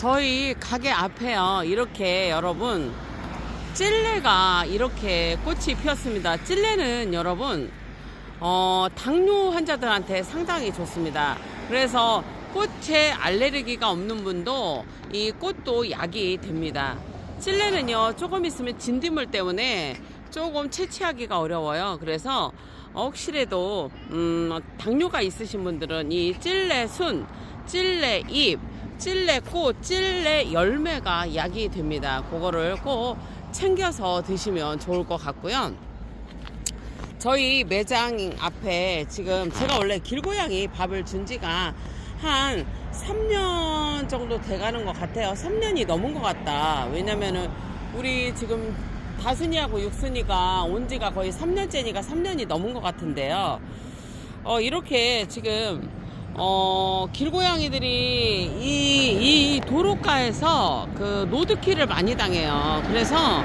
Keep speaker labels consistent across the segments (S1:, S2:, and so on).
S1: 저희 가게 앞에요. 이렇게 여러분 찔레가 이렇게 꽃이 피었습니다. 찔레는 여러분 어, 당뇨 환자들한테 상당히 좋습니다. 그래서 꽃에 알레르기가 없는 분도 이 꽃도 약이 됩니다. 찔레는요 조금 있으면 진딧물 때문에 조금 채취하기가 어려워요. 그래서 혹시라도 음, 당뇨가 있으신 분들은 이 찔레 순, 찔레 잎, 찔레 꽃, 찔레 열매가 약이 됩니다. 그거를 꼭 챙겨서 드시면 좋을 것 같고요. 저희 매장 앞에 지금 제가 원래 길고양이 밥을 준 지가 한 3년 정도 돼가는 것 같아요. 3년이 넘은 것 같다. 왜냐면은 우리 지금 다순이하고 육순이가 온 지가 거의 3년째니까 3년이 넘은 것 같은데요. 어, 이렇게 지금 어, 길고양이들이 이, 이 도로가에서 그 노드키를 많이 당해요. 그래서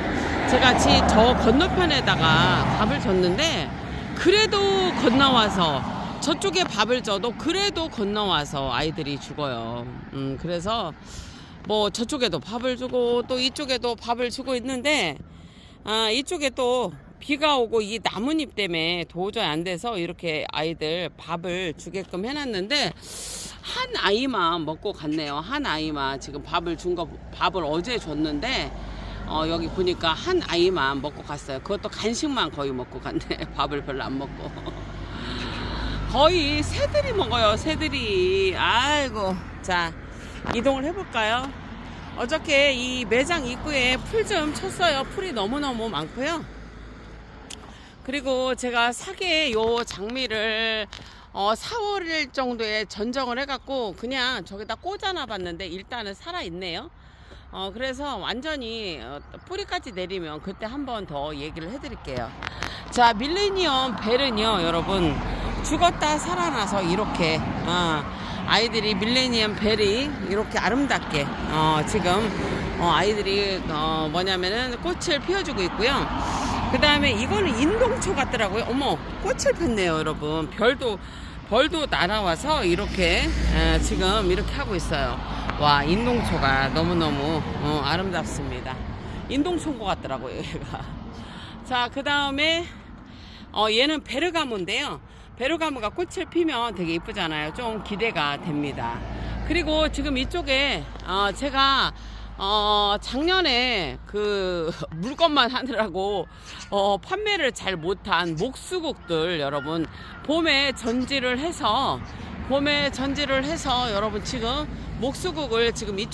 S1: 제가 지, 저 건너편에다가 밥을 줬는데 그래도 건너와서 저쪽에 밥을 줘도 그래도 건너와서 아이들이 죽어요. 음, 그래서 뭐 저쪽에도 밥을 주고 또 이쪽에도 밥을 주고 있는데 아, 이쪽에 또 비가 오고 이 나뭇잎 때문에 도저히 안 돼서 이렇게 아이들 밥을 주게끔 해놨는데 한 아이만 먹고 갔네요. 한 아이만 지금 밥을 준 거 밥을 어제 줬는데 어, 여기 보니까 한 아이만 먹고 갔어요. 그것도 간식만 거의 먹고 갔네. 밥을 별로 안 먹고. 거의 새들이 먹어요. 새들이. 아이고. 자, 이동을 해볼까요? 어저께 이 매장 입구에 풀 좀 쳤어요. 풀이 너무너무 많고요. 그리고 제가 사계 요 장미를 어 4월 정도에 전정을 해갖고 그냥 저기다 꽂아놔 봤는데 일단은 살아있네요. 어 그래서 완전히 어, 뿌리까지 내리면 그때 한 번 더 얘기를 해드릴게요. 자 밀레니엄 벨은요 여러분 죽었다 살아나서 이렇게 어, 아이들이 밀레니엄 벨이 이렇게 아름답게 어, 지금 어, 아이들이 어, 뭐냐면은 꽃을 피워주고 있고요. 그 다음에 이거는 인동초 같더라고요. 어머, 꽃을 폈네요, 여러분. 별도, 벌도 날아와서 이렇게, 에, 지금 이렇게 하고 있어요. 와, 인동초가 너무너무 어, 아름답습니다. 인동초인 것 같더라고요, 얘가. 자, 그 다음에, 어, 얘는 베르가모인데요. 베르가모가 꽃을 피면 되게 이쁘잖아요. 좀 기대가 됩니다. 그리고 지금 이쪽에, 어, 제가 어, 작년에 그 물건만 하느라고 어, 판매를 잘 못한 목수국들 여러분 봄에 전지를 해서 봄에 전지를 해서 여러분 지금 목수국을 지금 이